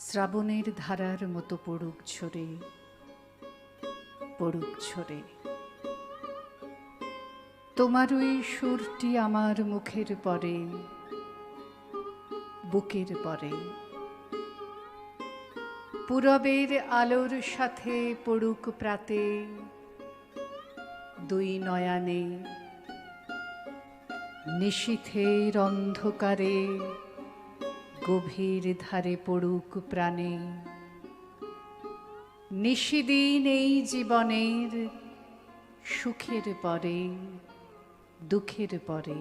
শ্রাবণের ধারার মতো পড়ুক ঝরে পড়ুক ঝরে। তোমার ওই সুরটি আমার মুখের পরে, বুকের পরে। পূরবের আলোর সাথে পড়ুক প্রাতে, দুই নয়ানে নিশীথের অন্ধকারে গভীর ধারে পড়ুক প্রাণে। নিশিদিন এই জীবনের সুখের পরে, দুঃখের পরে।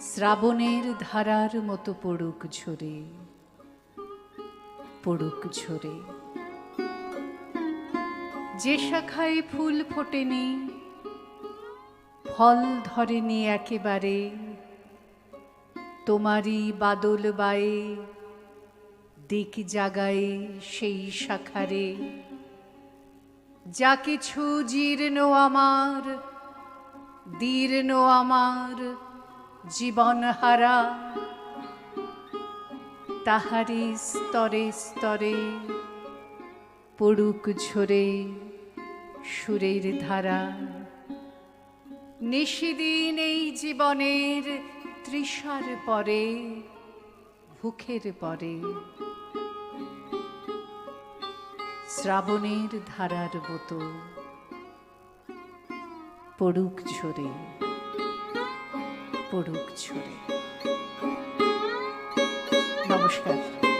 শ্রাবণের ধারার মতো পড়ুক ঝরে পড়ুক ঝরে। যে শাখায় ফুল ফোটেনি, ফল ধরেনি একেবারে। তোমারই বাদল বায়ে, দিক জাগায় সেই শাখারে। যা কিছু জীর্ণ আমার, দীর্ণ আমার জীবন হারা তাহারি স্তরে স্তরে পড়ুক ঝরে সুরের ধারা। নিশিদিন এই জীবনের তৃষার পরে ভুখের পরে। শ্রাবণের ধারার মতো পড়ুক ঝরে পড়ুক ঝরে। নমস্কার।